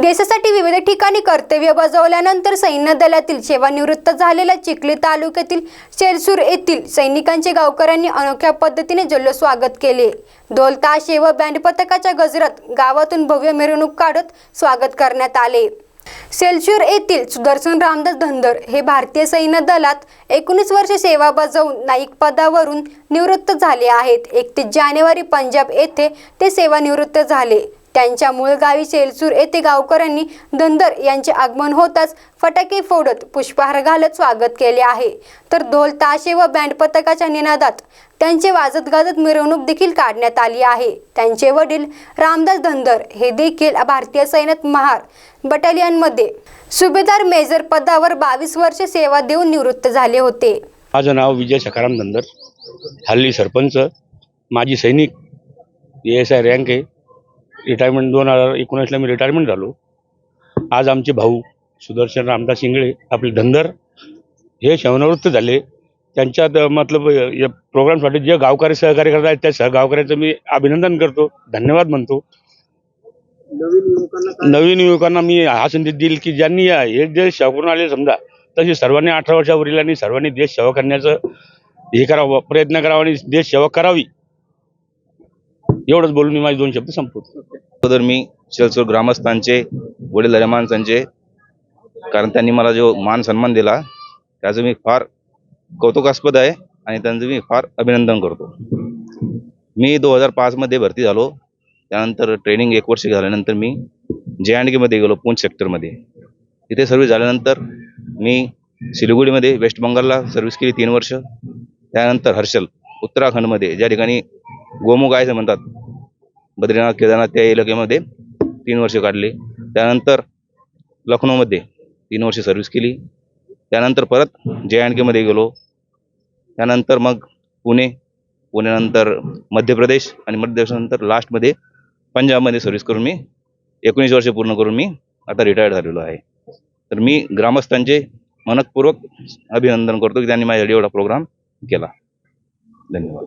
देशासाठी विविध ठिकाणी कर्तव्य बजावल्यानंतर सैन्य दलातील सेवानिवृत्त झालेल्या चिखली तालुक्यातील शेलसूर येथील सैनिकांचे गावकऱ्यांनी अनोख्या पद्धतीने जल्लो स्वागत केले. ढोल ताशे व बँड पथकाच्या गजरात गावातून भव्य मिरवणूक काढत स्वागत करण्यात आले. सेलशूर येथील सुदर्शन रामदास धनदर हे भारतीय सैन्य दलात एकोणीस वर्ष सेवा बजावून नाईक पदावरून निवृत्त झाले आहेत. एकतीस जानेवारी पंजाब येथे ते सेवानिवृत्त झाले. त्यांच्या मूळ गावी सेलसूर येथे गावकऱ्यांनी धनदर यांचे आगमन होताच फटाके फोडत पुष्पहार घालत स्वागत केले आहे. तर ढोल ताशे व बँड पथकाच्या निनादात त्यांचे वाजत गाजत मिरवणूक देखील काढण्यात आली आहे. त्यांचे वडील रामदास धनदर हे देखील भारतीय सैन्यात महार बटालियनमध्ये सुभेदार मेजर पदावर बावीस वर्ष सेवा देऊन निवृत्त झाले होते. माझं नाव विजय सखाराम धनदर हल्ली सरपंच माजी सैनिक एस आय रँक आहे. रिटायरमेंट दोन हजार एकोणीसला मी रिटायरमेंट झालो. आज आमचे भाऊ सुदर्शन रामदास शिंगळे आपले धंदर हे सेवानिवृत्त झाले. त्यांच्यात मतलब या प्रोग्रामसाठी जे गावकरी सहकार्य करत आहेत त्या सह मी अभिनंदन करतो धन्यवाद म्हणतो. नवीन युवकांना मी हा संदेश देईल की ज्यांनी हे देश सेवा करून आले समजा तसे सर्वांनी अठरा वर्षावरील आणि सर्वांनी देश सेवा करण्याचं हे करावं प्रयत्न करावा आणि देश सेवा करावी. एवढंच बोलून मी माझे दोन शब्द संपवतो. अगोदर मी शेलसूर ग्रामस्थांचे वडील माणसांचे कारण त्यांनी मला जो मान सन्मान दिला त्याचं मी फार कौतुकास्पद आहे आणि त्यांचं मी फार अभिनंदन करतो. मी दोन हजार पाचमध्ये भरती झालो. त्यानंतर ट्रेनिंग एक वर्ष झाल्यानंतर मी जे अँड केमध्ये गेलो पूंछ सेक्टरमध्ये. तिथे सर्व्हिस झाल्यानंतर मी सिलिगुडीमध्ये वेस्ट बंगालला सर्व्हिस केली तीन वर्ष. त्यानंतर हर्षल उत्तराखंडमध्ये ज्या ठिकाणी गोमुख गायचं म्हणतात बद्रीनाथ केदारनाथ त्या इलाक्यामध्ये तीन वर्ष काढले. त्यानंतर लखनौमध्ये तीन वर्ष सर्व्हिस केली. त्यानंतर परत जे अँड केमध्ये गेलो. त्यानंतर मग पुणे पुण्यानंतर मध्य प्रदेश आणि मध्य प्रदेशानंतर लास्टमध्ये पंजाबमध्ये सर्व्हिस करून मी एकोणीस वर्ष पूर्ण करून मी आता रिटायर्ड झालेलो आहे. तर मी ग्रामस्थांचे मनपूर्वक अभिनंदन करतो की त्यांनी माझ्यासाठी एवढा प्रोग्राम केला. धन्यवाद.